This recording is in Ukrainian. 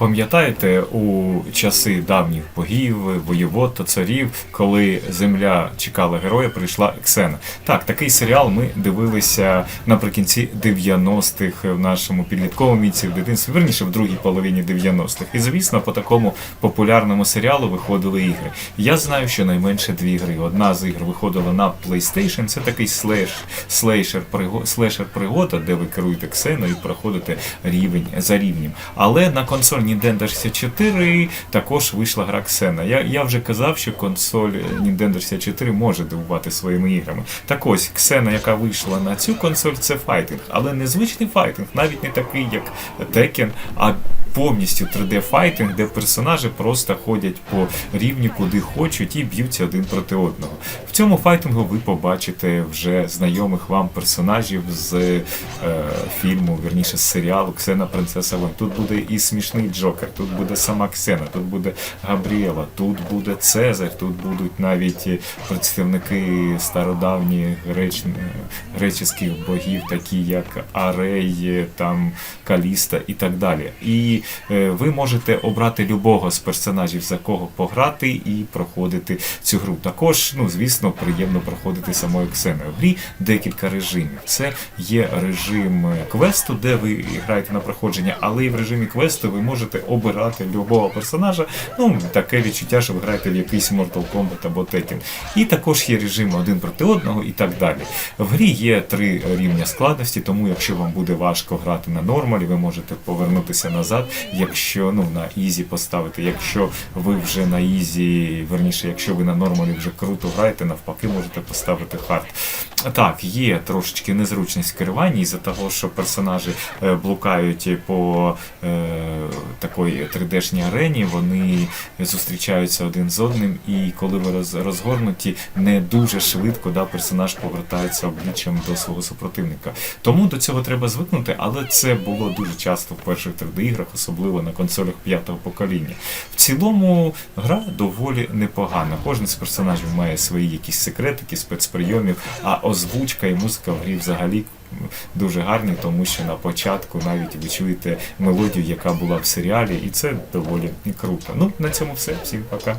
Пам'ятаєте у часи давніх богів, воєвод та царів, коли земля чекала героя, прийшла Ексена. Так, такий серіал ми дивилися наприкінці 90-х в нашому підлітковому віці, в дитинстві, верніше в другій половині 90-х. І звісно, по такому популярному серіалу виходили ігри. Я знаю, що найменше дві гри. Одна з ігр виходила на PlayStation, це такий слеш, слейшер, приго- слешер пригода, де ви керуєте Ксеною і проходите рівень за рівнем. Але на консоль Nintendo 64 також вийшла гра Ксена. Я, я вже казав, що консоль Nintendo 64 може дивувати своїми іграми. Так ось, Ксена, яка вийшла на цю консоль, це файтинг, але не звичний файтинг, навіть не такий, як Tekken, а повністю 3D-файтинг, де персонажі просто ходять по рівню, куди хочуть, і б'ються один проти одного. В цьому файтингу ви побачите вже знайомих вам персонажів з е, фільму, вірніше з серіалу Ксена Принцеса Войн. Тут буде і смішний Джокер, тут буде сама Ксена, тут буде Габріела, тут буде Цезарь, тут будуть навіть представники стародавніх греч... греческих богів, такі як Арей, там Каліста і так далі. І е, ви можете обрати любого з персонажів, за кого пограти і проходити цю гру. Також, ну звісно, приємно проходити самою Ксеною. В грі декілька режимів. Це є режим е, квесту, де ви граєте на проходження, але і в режимі квесту ви можете обирати любого персонажа. Ну, таке відчуття, що ви граєте в якийсь Mortal Kombat або Tekken. І також є режими один проти одного і так далі. В грі є три рівня складності, тому якщо вам буде важко грати на нормалі, ви можете повернутися назад, якщо ну на ізі поставити. Якщо ви вже на ізі, верніше, якщо ви на нормалі вже круто граєте, навпаки, можете поставити хард. Так, є трошечки незручність в керуванні із-за того, що персонажі е, блукають по е, такої 3D-шній арені, вони зустрічаються один з одним, і коли ви роз, розгорнуті, не дуже швидко да, персонаж повертається обличчям до свого супротивника. Тому до цього треба звикнути, але це було дуже часто в перших 3D-іграх, особливо на консолях п'ятого покоління. В цілому гра доволі непогана. Кожен з персонажів має свої якісь секретики, спецприйомів, а озвучка і музика в грі взагалі дуже гарні, тому що на початку навіть ви чуєте мелодію, яка була в серіалі, і це доволі круто. Ну, на цьому все. Всім пока.